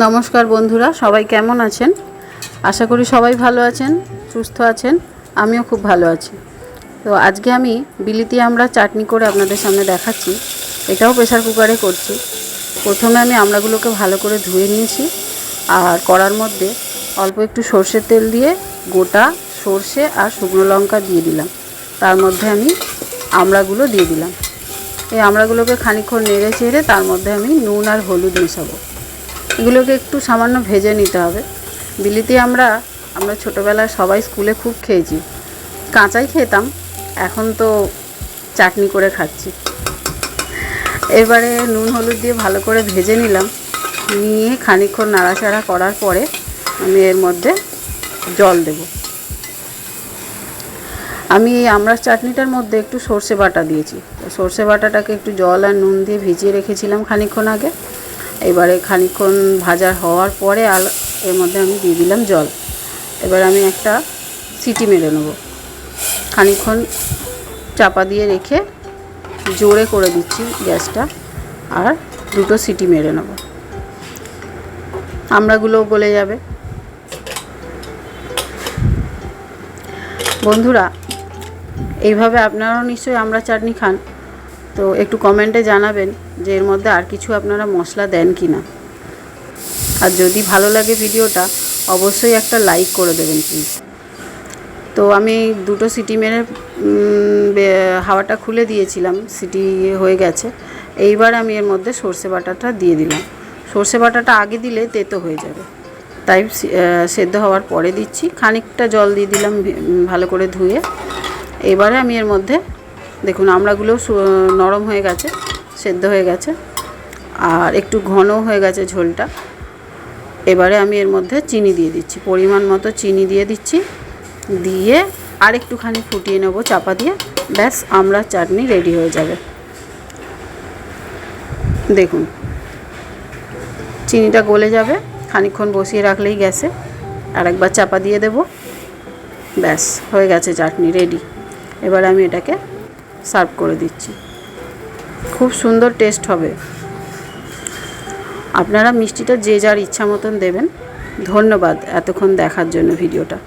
নমস্কার বন্ধুরা, সবাই কেমন আছেন? আশা করি সবাই ভালো আছেন, সুস্থ আছেন, আমিও খুব ভালো আছি। তো আজকে আমি বিলিতি আমরা চাটনি করে আপনাদের সামনে দেখাচ্ছি, এটাও প্রেশার কুকারে করছি। প্রথমে আমি আমড়াগুলোকে ভালো করে ধুয়ে নিয়েছি, আর কড়ার মধ্যে অল্প একটু সর্ষের তেল দিয়ে গোটা সর্ষে আর শুকনো লঙ্কা দিয়ে দিলাম। তার মধ্যে আমি আমড়াগুলো দিয়ে দিলাম। এই আমড়াগুলোকে খানিকক্ষণ নেড়ে চেড়ে তার মধ্যে আমি নুন আর হলুদ মেশাবো। এগুলোকে একটু সামান্য ভেজে নিতে হবে। বিলিতি আমরা আমরা ছোটোবেলায় সবাই স্কুলে খুব খেয়েছি। কাঁচাই খেতাম, এখন তো চাটনি করে খাচ্ছি। এবারে নুন হলুদ দিয়ে ভালো করে ভেজে নিলাম। নিয়ে খানিকক্ষণ নাড়াচাড়া করার পরে আমি এর মধ্যে জল দেব। আমি এই আমড়ার চাটনিটার মধ্যে একটু সর্ষে বাটা দিয়েছি। সর্ষে বাটাটাকে একটু জল আর নুন দিয়ে ভিজিয়ে রেখেছিলাম খানিকক্ষণ আগে। এবারে খানিকক্ষণ ভাজা হওয়ার পরে আল এর মধ্যে আমি দিয়ে দিলাম জল। এবার আমি একটা সিটি মেরে নেব। খানিকক্ষণ চাপা দিয়ে রেখে জোরে করে দিচ্ছি গ্যাসটা আর দুটো সিটি মেরে নেব। আমড়াগুলোও গলে যাবে। বন্ধুরা, এইভাবে আপনারাও নিশ্চয়ই আমরা চাটনি খান। তো একটু কমেন্টে জানাবেন যে এর মধ্যে আর কিছু আপনারা মশলা দেন কি না আর যদি ভালো লাগে ভিডিওটা, অবশ্যই একটা লাইক করে দেবেন প্লিজ তো আমি দুটো সিটি মেরে হাওয়াটা খুলে দিয়েছিলাম, সিটি হয়ে গেছে। এইবার আমি এর মধ্যে সর্ষে বাটাটা দিয়ে দিলাম। সর্ষে বাটাটা আগে দিলে তেতো হয়ে যাবে। তাই সেদ্ধ হওয়ার পরে দিচ্ছি। খানিকটা জল দিয়ে দিলাম ভালো করে ধুয়ে। এবারে আমি এর মধ্যে দেখুন আমড়াগুলো নরম হয়ে গেছে, সেদ্ধ হয়ে গেছে, আর একটু ঘনও হয়ে গেছে ঝোলটা। এবারে আমি এর মধ্যে চিনি দিয়ে দিচ্ছি, পরিমাণ মতো চিনি দিয়ে দিচ্ছি, দিয়ে আর একটুখানি ফুটিয়ে নেব চাপা দিয়ে, ব্যাস আমরা চাটনি রেডি হয়ে যাবে। দেখুন, চিনিটা গলে যাবে, খানিকক্ষণ বসিয়ে রাখলেই গ্যাসে আর একবার চাপা দিয়ে দেব, ব্যাস হয়ে গেছে চাটনি রেডি। এবার আমি এটাকে সার্ভ করে দিচ্ছি। খুব সুন্দর টেস্ট হবে। আপনারা মিষ্টিটা যে যার ইচ্ছা মতন দেবেন। ধন্যবাদ এতক্ষণ দেখার জন্য ভিডিওটা।